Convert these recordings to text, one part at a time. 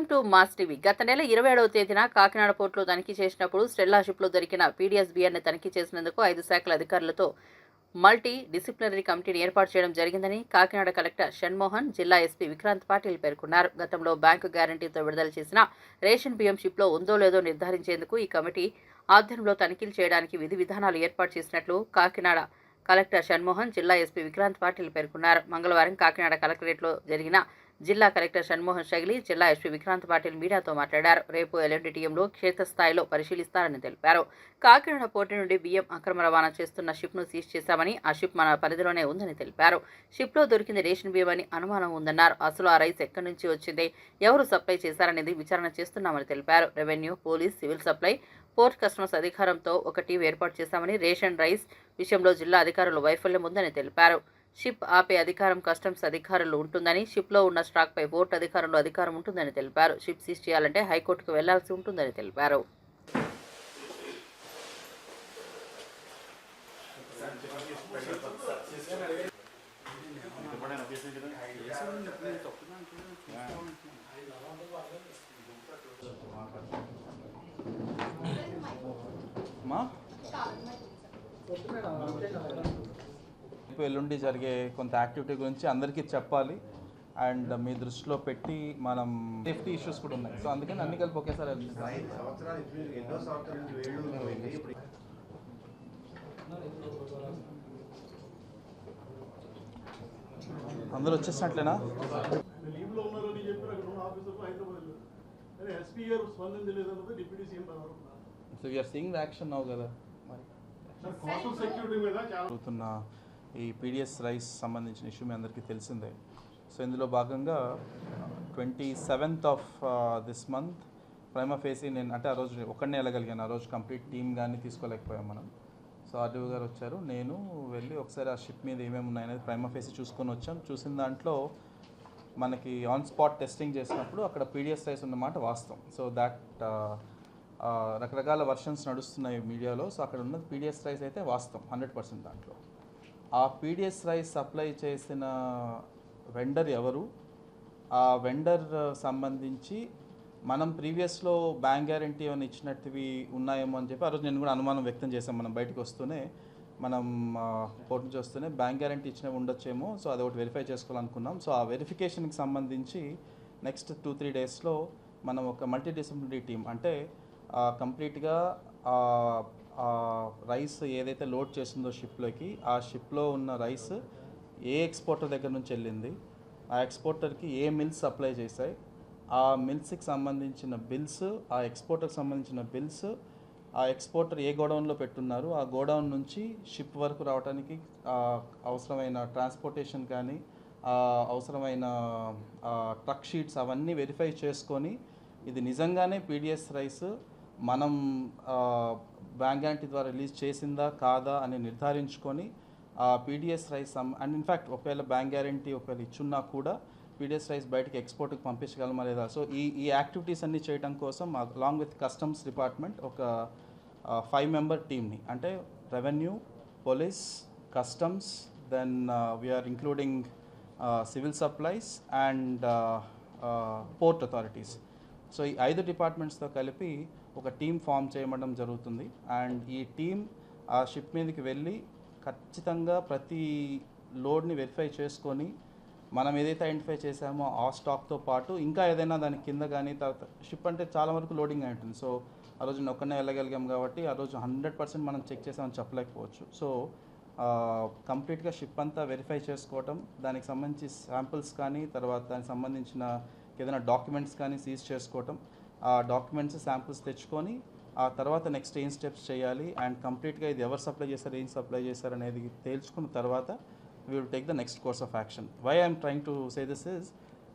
Welcome to mass TV. గత నెల ఇరవై ఏడవ తేదీన కాకినాడ పోర్టులో తనిఖీ చేసినప్పుడు స్టెల్లా షిప్లో దొరికిన పీడీఎస్ బియర్ని తనిఖీ చేసినందుకు ఐదు శాఖల అధికారులతో మల్టీ డిసిప్లినరీ కమిటీని ఏర్పాటు చేయడం జరిగిందని కాకినాడ కలెక్టర్ షణ్మోహన్ జిల్లా ఎస్పీ విక్రాంత్ పాటిల్ పేర్కొన్నారు. గతంలో బ్యాంకు గ్యారంటీతో విడుదల చేసిన రేషన్ బియ్యం షిప్లో ఉందో లేదో నిర్ధారించేందుకు ఈ కమిటీ ఆధ్వర్యంలో తనిఖీలు చేయడానికి విధి విధానాలు ఏర్పాటు చేసినట్లు కాకినాడ కలెక్టర్ షణ్మోహన్ జిల్లా ఎస్పీ విక్రాంత్ పాటిల్ పేర్కొన్నారు. మంగళవారం కాకినాడ కలెక్టరేట్లో జరిగిన జిల్లా కలెక్టర్ షణ్మోహన్ శైలి జిల్లా ఎస్పీ విక్రాంత్ పాటిల్ మీడియాతో మాట్లాడారు. రేపు ఎల్ఎండిటీఎంలో క్షేత్రస్థాయిలో పరిశీలిస్తారని తెలిపారు. కాకినాడ పోర్టు నుండి బియ్యం అక్రమ రవాణా చేస్తున్న షిప్ను సీజ్ చేశామని ఆ షిప్ మన పరిధిలోనే ఉందని తెలిపారు. షిప్లో దొరికింది రేషన్ బియ్యం అని అనుమానం ఉందన్నారు. అసలు ఆ రైస్ ఎక్కడి నుంచి వచ్చింది? ఎవరు సప్లై చేశారనేది విచారణ చేస్తున్నామని తెలిపారు. Revenue police civil supply port customers అధికారంతో ఒక టీం ఏర్పాటు చేశామని రేషన్ రైస్ విషయంలో జిల్లా అధికారులు వైఫల్యం ఉందని తెలిపారు. షిప్ ఆపే అధికారం కస్టమ్స్ అధికారులు ఉంటుందని షిప్లో ఉన్న స్టాక్పై పోర్ట్ అధికారులు అధికారం ఉంటుందని తెలిపారు. షిప్ సీజ్ చేయాలంటే హైకోర్టుకు వెళ్ళాల్సి ఉంటుందని తెలిపారు. మా? రేపు ఎల్లుండి జరిగే కొంత యాక్టివిటీ గురించి అందరికీ చెప్పాలి. అండ్ మీ దృష్టిలో పెట్టి మనం సేఫ్టీ ఇష్యూస్ కూడా ఉన్నాయి. సో అందుకని అన్ని కలిపి ఒకేసారి అందరూ వచ్చేసినట్లేనా? So you're seeing the action నవ్వు కదా. మరి. సెక్యూరిటీ మీద ఈ పీడిఎస్ రైస్ సంబంధించిన ఇష్యూ మీ అందరికీ తెలిసిందే. సో ఇందులో భాగంగా twenty seventh of this month prima facie నేను అంటే ఆ రోజు ఒక్కడనే వెళ్ళగలిగాను. ఆ రోజు కంప్లీట్ టీమ్ కానీ తీసుకోలేకపోయాం మనం. సో ఆర్డీఓ గారు వచ్చారు. నేను వెళ్ళి ఒకసారి ఆ షిప్ మీద ఏమేమి ఉన్నాయనేది ప్రైమ ఫేసి చూసుకొని వచ్చాం. చూసిన దాంట్లో మనకి ఆన్ స్పాట్ టెస్టింగ్ చేసినప్పుడు అక్కడ పీడిఎస్ రైస్ ఉన్నమాట వాస్తవం. సో దాట్ uh, uh, రకరకాల వర్షన్స్ నడుస్తున్నాయి మీడియాలో. సో అక్కడ ఉన్నది పీడిఎస్ రైస్ అయితే వాస్తవం హండ్రెడ్ పర్సెంట్ దాంట్లో. ఆ పీడిఎస్ రైస్ సప్లై చేసిన వెండర్ ఎవరు? ఆ వెండర్ సంబంధించి మనం ప్రీవియస్లో బ్యాంక్ గ్యారంటీ ఏమైనా ఇచ్చినట్టువి ఉన్నాయేమో అని చెప్పి ఆ రోజు నేను కూడా అనుమానం వ్యక్తం చేశాను. మనం బయటకు వస్తూనే మనం కోర్టు నుంచి వస్తూనే బ్యాంక్ గ్యారంటీ ఇచ్చినవి ఉండొచ్చేమో సో అది ఒకటి వెరిఫై చేసుకోవాలనుకున్నాం. సో ఆ వెరిఫికేషన్కి సంబంధించి నెక్స్ట్ టూ త్రీ డేస్లో మనం ఒక మల్టీ డిసిప్లినరీ టీం అంటే కంప్లీట్గా రైస్ ఏదైతే లోడ్ చేసిందో షిప్లోకి ఆ షిప్లో ఉన్న రైస్ ఏ ఎక్స్పోర్టర్ దగ్గర నుంచి వెళ్ళింది ఆ ఎక్స్పోర్టర్కి ఏ మిల్స్ సప్లై చేశాయి ఆ మిల్స్కి సంబంధించిన బిల్స్ ఆ ఎక్స్పోర్టర్కి సంబంధించిన బిల్స్ ఆ ఎక్స్పోర్టర్ ఏ గోడౌన్లో పెట్టున్నారు ఆ గోడౌన్ నుంచి షిప్ వరకు రావడానికి అవసరమైన ట్రాన్స్పోర్టేషన్ కానీ అవసరమైన ట్రక్ షీట్స్ అవన్నీ వెరిఫై చేసుకొని ఇది నిజంగానే పీడిఎస్ రైస్ మనం బ్యాంక్ గ్యారంటీ ద్వారా రిలీజ్ చేసిందా కాదా అని నిర్ధారించుకొని ఆ PDS rice and in fact ఒకవేళ బ్యాంక్ గ్యారంటీ ఒకవేళ ఇచ్చున్నా కూడా పీడిఎస్ రైస్ బయటకి ఎక్స్పోర్ట్కి పంపించగలమా లేదా? సో ఈ ఈ యాక్టివిటీస్ అన్నీ చేయడం కోసం అలాంగ్ విత్ కస్టమ్స్ డిపార్ట్మెంట్ ఒక ఫైవ్ మెంబర్ టీమ్ని అంటే revenue police customs then we're including civil supplies and port authorities so ఈ ఐదు డిపార్ట్మెంట్స్తో కలిపి ఒక టీం ఫామ్ చేయడం జరుగుతుంది. అండ్ ఈ టీం ఆ షిప్ మీదకి వెళ్ళి ఖచ్చితంగా ప్రతి లోడ్ని వెరిఫై చేసుకొని మనం ఏదైతే ఐడెంటిఫై చేసామో ఆ స్టాక్తో పాటు ఇంకా ఏదైనా దాని కింద కానీ తర్వాత షిప్ అంటే చాలా వరకు లోడింగ్ అయి ఉంటుంది. సో ఆ రోజు నేను ఒక్కనే వెళ్ళగలిగాం కాబట్టి ఆ రోజు హండ్రెడ్ పర్సెంట్ మనం చెక్ చేసామని చెప్పలేకపోవచ్చు. సో కంప్లీట్గా షిప్ అంతా వెరిఫై చేసుకోవటం దానికి సంబంధించి శాంపిల్స్ కానీ తర్వాత దానికి సంబంధించిన ఏదైనా డాక్యుమెంట్స్ కానీ సీజ్ చేసుకోవటం ఆ డాక్యుమెంట్స్ శాంపిల్స్ తెచ్చుకొని ఆ తర్వాత నెక్స్ట్ ఏం స్టెప్స్ చేయాలి అండ్ కంప్లీట్గా ఇది ఎవరు సప్లై చేశారు ఏం సప్లై చేశారు అనేది తేల్చుకున్న తర్వాత we will take the next course of action why I'm trying to say this is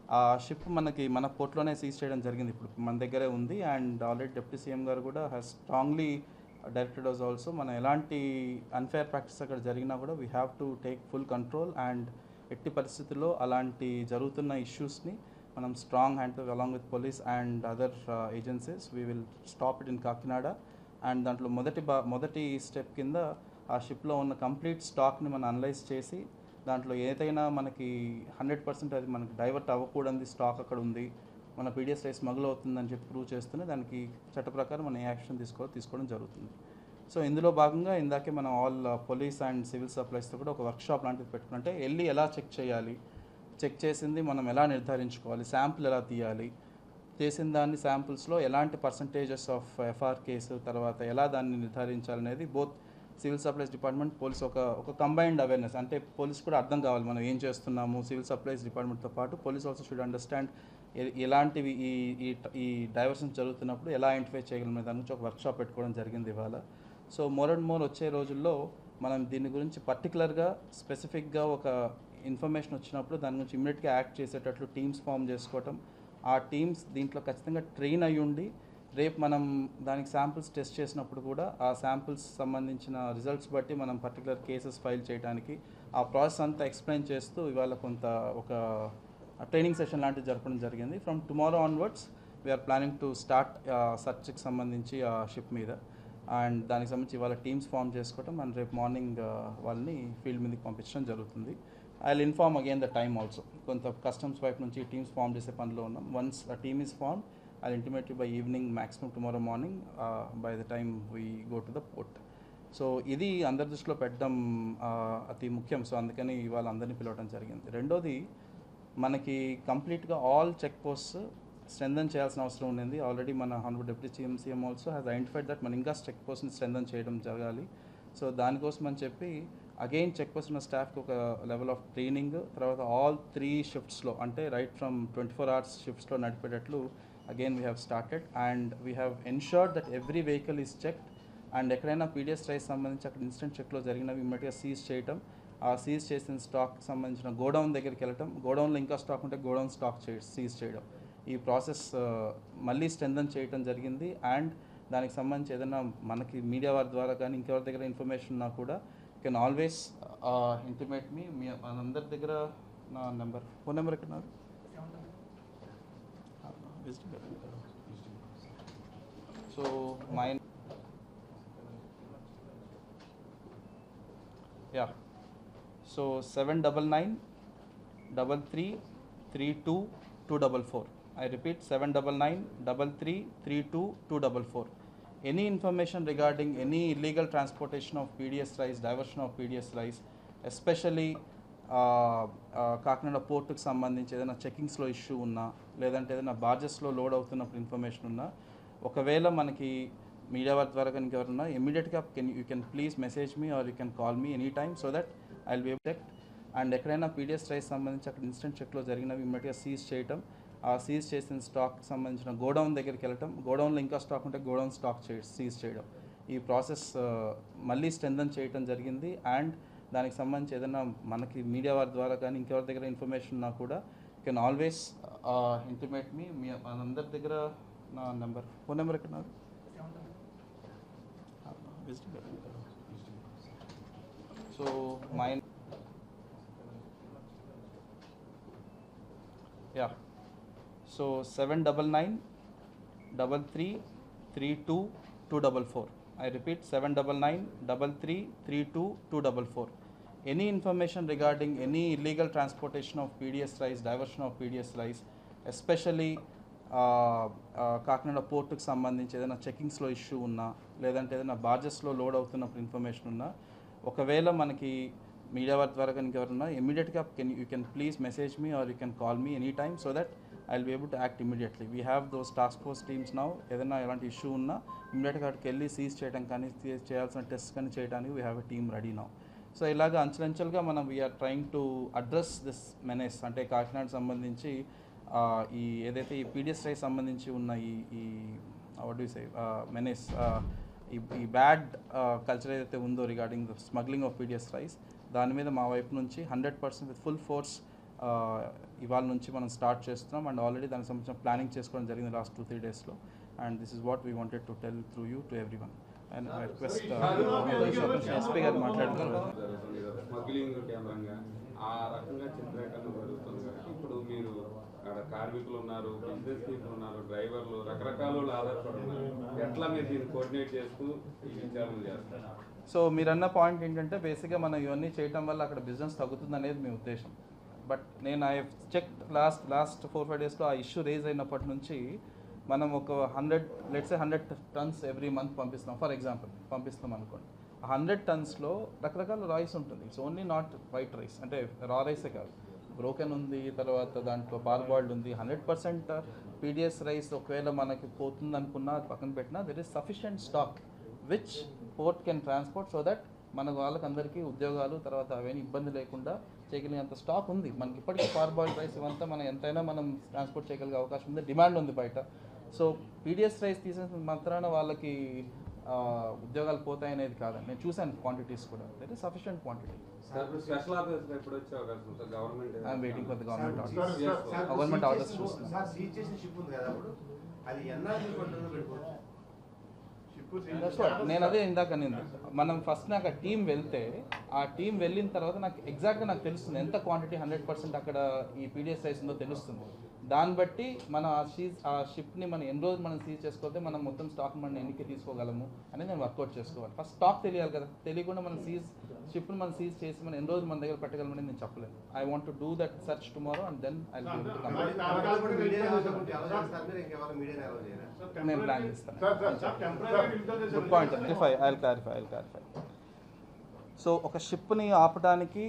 a ship మనకి మన పోర్ట్లోనే సీజ్ చేయడం జరిగింది ఇప్పుడు. మన దగ్గరే ఉంది అండ్ ఆల్రెడీ డిప్యూటీ సీఎం గారు కూడా has strongly directed was also మనం ఎలాంటి అన్ఫేర్ ప్రాక్టీస్ అక్కడ జరిగినా కూడా we have to take full control and ఎట్టి పరిస్థితుల్లో అలాంటి జరుగుతున్న ఇష్యూస్ని మనం strong hand along with police and other agencies we will stop it in Kakinada and దాంట్లో మొదటి బా మొదటి స్టెప్ కింద ఆ షిప్లో ఉన్న కంప్లీట్ స్టాక్ని మనం అనలైజ్ చేసి దాంట్లో ఏదైనా మనకి హండ్రెడ్ పర్సెంట్ అది మనకి డైవర్ట్ అవ్వకూడదు స్టాక్ అక్కడ ఉంది మన పీడిఎస్ రైస్ స్మగుల్ అవుతుందని చెప్పి ప్రూవ్ చేస్తూనే దానికి చట్ట ప్రకారం మనం ఏ యాక్షన్ తీసుకో తీసుకోవడం జరుగుతుంది. సో ఇందులో భాగంగా ఇందాకే మనం ఆల్ పోలీస్ అండ్ సివిల్ సప్లైస్తో కూడా ఒక వర్క్షాప్ లాంటిది పెట్టుకుంటే వెళ్ళి ఎలా చెక్ చేయాలి చెక్ చేసింది మనం ఎలా నిర్ధారించుకోవాలి శాంపుల్ ఎలా తీయాలి చేసిన దాన్ని శాంపుల్స్లో ఎలాంటి పర్సంటేజెస్ ఆఫ్ ఎఫ్ఆర్ కేసు తర్వాత ఎలా దాన్ని నిర్ధారించాలనేది both civil supplies department police ఒక ఒక కంబైన్డ్ అవేర్నెస్ అంటే పోలీస్ కూడా అర్థం కావాలి మనం ఏం చేస్తున్నాము సివిల్ సప్లైస్ డిపార్ట్మెంట్తో పాటు పోలీస్ ఆల్సో షుడ్ అండర్స్టాండ్ ఎలాంటివి ఈ ఈ ఈ డైవర్షన్ జరుగుతున్నప్పుడు ఎలా ఐడెంటిఫై చేయగలం దాని గురించి ఒక వర్క్షాప్ పెట్టుకోవడం జరిగింది ఇవాళ. సో మోర్ అండ్ మోర్ వచ్చే రోజుల్లో మనం దీని గురించి పర్టికులర్గా స్పెసిఫిక్గా ఒక ఇన్ఫర్మేషన్ వచ్చినప్పుడు దాని గురించి ఇమ్మీడియట్గా యాక్ట్ చేసేటట్లు టీమ్స్ ఫామ్ చేసుకోవటం. ఆ టీమ్స్ దీంట్లో ఖచ్చితంగా ట్రైన్ అయ్యి ఉండి రేపు మనం దానికి శాంపిల్స్ టెస్ట్ చేసినప్పుడు కూడా ఆ శాంపిల్స్ సంబంధించిన రిజల్ట్స్ బట్టి మనం పర్టికులర్ కేసెస్ ఫైల్ చేయడానికి ఆ ప్రాసెస్ అంతా ఎక్స్ప్లెయిన్ చేస్తూ ఇవాళ కొంత ఒక ట్రైనింగ్ సెషన్ లాంటివి జరపడం జరిగింది. From tomorrow onwards we're planning to start సర్చ్కి సంబంధించి ఆ షిప్ మీద. అండ్ దానికి సంబంధించి ఇవాళ టీమ్స్ ఫామ్ చేసుకోవటం అండ్ రేపు మార్నింగ్ వాళ్ళని ఫీల్డ్ మీదకి పంపించడం జరుగుతుంది. I will inform again the time also కొంత కస్టమ్స్ వైపు నుంచి టీమ్స్ ఫామ్ చేసే పనిలో ఉన్నాం. వన్స్ ఆ team is form I intimate by evening maximum tomorrow morning by the time we go to the port so ఇది అందరి దృష్టిలో పెట్టడం అతి ముఖ్యం. సో అందుకని ఇవాళ అందరినీ పిలవడం జరిగింది. రెండోది మనకి కంప్లీట్గా ఆల్ చెక్ పోస్ట్ స్ట్రెంథన్ చేయాల్సిన అవసరం ఉండింది. ఆల్రెడీ మన honourable deputy CM CM also has identified that మనం ఇంకా చెక్ పోస్ట్ని స్ట్రెంథన్ చేయడం జరగాలి. సో దానికోసం అని చెప్పి అగైన్ చెక్ పోస్ట్ ఉన్న స్టాఫ్కి ఒక లెవెల్ ఆఫ్ ట్రైనింగ్ తర్వాత ఆల్ త్రీ షిఫ్ట్స్లో అంటే right from twenty four hours షిఫ్ట్స్లో నడిపేటట్లు again we have started and we have ensured that every vehicle is checked and ఎక్కడైనా పీడిఎస్ రైస్ సంబంధించి అక్కడ ఇన్స్టెంట్ చెక్లో జరిగినవి ఇమ్మీడియట్గా సీజ్ చేయటం ఆ సీజ్ చేసిన స్టాక్ సంబంధించిన గోడౌన్ దగ్గరికి వెళ్ళటం గోడౌన్లో ఇంకా స్టాక్ ఉంటే గోడౌన్ స్టాక్ చే సీజ్ చేయడం. ఈ ప్రాసెస్ మళ్ళీ స్ట్రెంథన్ చేయటం జరిగింది. అండ్ దానికి సంబంధించి ఏదైనా మనకి మీడియా వారి ద్వారా కానీ ఇంకెవరి దగ్గర ఇన్ఫర్మేషన్ ఉన్నా కూడా కెన్ ఆల్వేస్ ఇంటిమేట్ మీ మీ అందరి దగ్గర నా నెంబర్ ఫోన్ నెంబర్ ఎక్కడ నాది? So my yeah so seven double nine double three three two two double four I repeat seven double nine double three three two two double four any information regarding any illegal transportation of PDS rice diversion of PDS rice especially Kakinada పోర్టుకు సంబంధించి ఏదైనా చెకింగ్స్లో issue ఉన్నా లేదంటే ఏదైనా బార్జెస్లో load అవుతున్నప్పుడు information ఉన్నా ఒకవేళ మనకి మీడియా వారి ద్వారా కనుక ఎవరన్నా ఇమీడియట్గా can you can please message me or you can call me any time so that I will be check and ఎక్కడైనా పీడిఎస్ రైస్ సంబంధించి అక్కడ ఇన్స్టెంట్ చెక్లో జరిగినవి ఇమ్మీడియట్గా సీజ్ చేయటం ఆ సీజ్ చేసిన స్టాక్ సంబంధించిన గోడౌన్ దగ్గరికి వెళ్ళటం గోడౌన్లో ఇంకా స్టాక్ ఉంటే గోడౌన్ స్టాక్ చే సీజ్ చేయడం. ఈ ప్రాసెస్ మళ్ళీ స్ట్రెంథన్ చేయటం జరిగింది. అండ్ దానికి సంబంధించి ఏదైనా మనకి మీడియా వారి ద్వారా కానీ ఇంకెవరి దగ్గర ఇన్ఫర్మేషన్ ఉన్నా కూడా కెన్ ఆల్వేస్ ఇంటిమేట్ మీ మీ మనందరి దగ్గర నా నెంబర్ ఫోన్ నెంబర్ ఎక్కడ so my yeah. So seven double nine double three three two two double four I repeat seven double nine double three three two two double four any information regarding any illegal transportation of PDS rice diversion of PDS rice especially Kakinada పోర్టుకు సంబంధించి ఏదైనా చెకింగ్స్లో issue ఉన్నా లేదంటే ఏదైనా బార్జెస్లో load అవుతున్నప్పుడు information ఉన్నా ఒకవేళ మనకి మీడియా వారి ద్వారా కనుక ఎవరన్నా ఇమీడియట్గా can you can please message me or you can call me any time so that I will be able to act immediately we have those task force teams now ఏదైనా ఎలాంటి ఇష్యూ ఉన్నా ఇమీడియట్గా అక్కడికి వెళ్ళి సీజ్ చేయడం కానీ చేయాల్సిన test కానీ చేయడానికి we have a team ready now so ఇలాగ అంచెలంచెలుగా మనం we're trying to address this menace అంటే కాకినాడ సంబంధించి ఈ ఏదైతే ఈ పీడిఎస్ఐ రైస్ సంబంధించి ఉన్న ఈ ఈ వాట్ యూ సే మెనేస్ ఈ ఈ బ్యాడ్ కల్చర్ ఏదైతే ఉందో regarding the smuggling of PDS rice దాని మీద మా వైపు నుంచి hundred percent with full force ఇవాళ నుంచి మనం స్టార్ట్ చేస్తున్నాం. అండ్ ఆల్రెడీ దానికి సంబంధించిన ప్లానింగ్ చేసుకోవడం జరిగింది లాస్ట్ టూ త్రీ డేస్లో and this is what we wanted to tell through you to every one and request SP గారు మాట్లాడుతున్నారు. జరుగుతుంది కదా స్మగ్లింగ్ కేంద్రంగా ఆ రకంగా చిత్రీకరణ జరుగుతుంది కదా. ఇప్పుడు మీరు అక్కడ కార్మికులు ఉన్నారు బిజినెస్ పీపుల్ ఉన్నారు డ్రైవర్లు రకరకాల వాళ్ళు ఆధారపడి ఉన్నారు ఎట్లా మీరు దీన్ని కోఆర్డినేట్ చేస్తూ ఈ విచారణ చేస్తారు సో మీరన్న పాయింట్ ఏంటంటే బేసిక్గా మనం ఇవన్నీ చేయటం వల్ల అక్కడ బిజినెస్ తగ్గుతుంది అనేది మీ ఉద్దేశం. బట్ నేను I check last last four five డేస్లో ఆ ఇష్యూ రేజ్ అయినప్పటి నుంచి మనం ఒక hundred let's hundred tons every month పంపిస్తున్నాం. ఫర్ ఎగ్జాంపుల్ పంపిస్తున్నాం అనుకోండి. ఆ హండ్రెడ్ టన్స్లో రకరకాల రైస్ ఉంటుంది. It's only not white rice. అంటే రా రైసే కాదు. బ్రోకెన్ ఉంది తర్వాత దాంట్లో పాల్ బాయిల్డ్ ఉంది. హండ్రెడ్ పర్సెంట్ పీడిఎస్ రైస్ ఒకవేళ మనకి పోతుంది అనుకున్నా అది పక్కన పెట్టినా there is sufficient stock which port can transport so that మన వాళ్ళకందరికీ ఉద్యోగాలు తర్వాత అవన్నీ ఇబ్బంది లేకుండా చేయగలిగేంత స్టాక్ ఉంది. మనకి ఇప్పటికీ పార్ బాయిల్డ్ రైస్ ఇవంతా మనం ఎంతైనా మనం ట్రాన్స్పోర్ట్ చేయగలిగే అవకాశం ఉంది డిమాండ్ ఉంది బయట. సో పీడిఎస్ రైస్ తీసేసిన మాత్రాన వాళ్ళకి ఉద్యోగాలు పోతాయనేది కాదండి. నేను చూశాను క్వాంటిటీస్ కూడా. That is sufficient quantity I'm waiting for the government government orders చేసిన- చూస్తున్నాం. సార్ సీజ్ చేసిన షిప్ ఉంది కదా అప్పుడు? అది ఎన్ఆర్జీ కంట్రోల్లో పెట్టుకోవచ్చు షిప్ That's what. నేను అదే ఇందాక నేను మనం ఫస్ట్ నాకు ఆ టీం వెళ్తే ఆ టీం వెళ్ళిన తర్వాత నాకు ఎగ్జాక్ట్గా నాకు తెలుస్తుంది ఎంత క్వాంటిటీ హండ్రెడ్ పర్సెంట్ అక్కడ ఈ పీడిఎస్ రైస్ ఉందో తెలుస్తుంది. దాన్ని బట్టి మనం ఆ సీజ్ ఆ షిప్ని మనం ఎన్ని రోజులు మనం సీజ్ చేసుకోతే మనం మొత్తం స్టాక్ మనం ఎన్నికి తీసుకోగలము అనేది నేను వర్కౌట్ చేసుకోవాలి. ఫస్ట్ స్టాక్ తెలియాలి కదా. తెలియకుండా మనం సీజ్ షిప్ని మనం సీజ్ చేసి మనం ఎన్ని రోజులు మన దగ్గర పెట్టగలమని నేను చెప్పలేను I want to do that search tomorrow and then I నేను ప్లాన్ చేస్తాను. సార్, సార్, సార్, temporary విడుదల చేశారు. Good point clarify I clarify I clarify so ఒక షిప్ని ఆపడానికి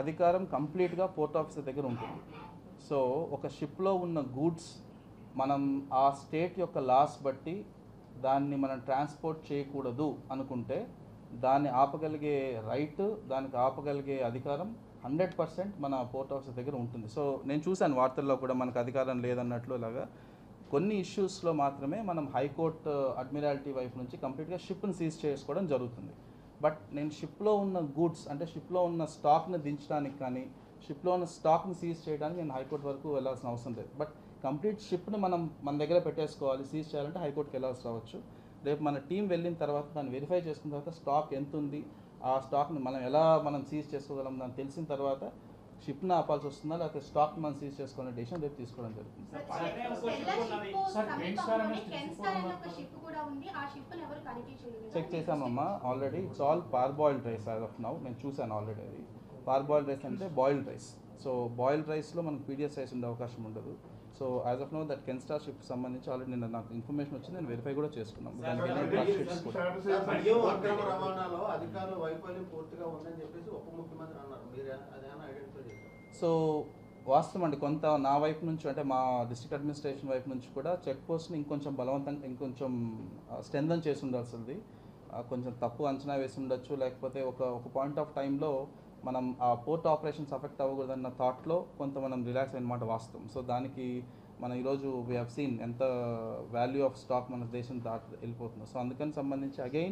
అధికారం కంప్లీట్గా పోర్ట్ ఆఫీసర్ దగ్గర ఉంటుంది. సో ఒక షిప్లో ఉన్న గూడ్స్ మనం ఆ స్టేట్ యొక్క లాస్ బట్టి దాన్ని మనం ట్రాన్స్పోర్ట్ చేయకూడదు అనుకుంటే దాన్ని ఆపగలిగే రైట్ దానికి ఆపగలిగే అధికారం హండ్రెడ్ పర్సెంట్ మన పోర్ట్ ఆఫీసర్ దగ్గర ఉంటుంది. సో నేను చూశాను వార్తల్లో కూడా మనకు అధికారం లేదన్నట్లు ఇలాగా కొన్ని ఇష్యూస్లో మాత్రమే మనం హైకోర్టు అడ్మిరాలిటీ uh, వైపు నుంచి కంప్లీట్గా షిప్ని సీజ్ చేసుకోవడం జరుగుతుంది. బట్ నేను షిప్లో ఉన్న గూడ్స్ అంటే షిప్లో ఉన్న స్టాక్ని దించడానికి కానీ షిప్లో ఉన్న స్టాక్ని సీజ్ చేయడానికి నేను హైకోర్టు వరకు వెళ్ళాల్సిన అవసరం లేదు. బట్ కంప్లీట్ షిప్ని మనం మన దగ్గర పెట్టేసుకోవాలి సీజ్ చేయాలంటే హైకోర్టుకి వెళ్ళాల్సి రావచ్చు. రేపు మన టీం వెళ్ళిన తర్వాత దాన్ని వెరిఫై చేసుకున్న తర్వాత స్టాక్ ఎంత ఉంది ఆ స్టాక్ని మనం ఎలా మనం సీజ్ చేసుకోగలం దాన్ని తెలిసిన తర్వాత షిప్ని ఆపాల్సి వస్తుందా లేకపోతే స్టాక్ మనం సీజ్ చేసుకునే డెసిషన్ రేపు తీసుకోవడం జరుగుతుంది. Check చేసామమ్మా already it's all par boiled rice of now నేను చూశాను ఆల్రెడీ అది. బాయిల్డ్ రైస్ అంటే బాయిల్డ్ రైస్ సో బాయిల్డ్ రైస్లో మనకు పీడిఎస్ రైస్ ఉండే అవకాశం ఉండదు. So as of now that కెన్స్టా ship సంబంధించి ఆల్రెడీ నిన్న నాకు ఇన్ఫర్మేషన్ వచ్చింది. నేను వెరిఫై కూడా చేసుకున్నాం. సో వాస్తవం అండి. కొంత నా వైపు నుంచి అంటే మా డిస్ట్రిక్ట్ అడ్మినిస్ట్రేషన్ వైపు నుంచి కూడా చెక్ పోస్ట్ని ఇంకొంచెం బలవంతంగా ఇంకొంచెం స్ట్రెంథన్ చేసి ఉండాల్సింది. కొంచెం తప్పు అంచనా వేసి ఉండొచ్చు. లేకపోతే ఒక ఒక పాయింట్ ఆఫ్ టైంలో మనం ఆ పోర్ట్ ఆపరేషన్స్ అఫెక్ట్ అవ్వకూడదన్న థాట్లో కొంత మనం రిలాక్స్ అయినమాట వాస్తవం. సో దానికి మనం ఈరోజు వీ హ్యావ్ సీన్ ఎంత వాల్యూ ఆఫ్ స్టాక్ మన దేశం దాటి వెళ్ళిపోతుంది. సో అందుకని సంబంధించి అగైన్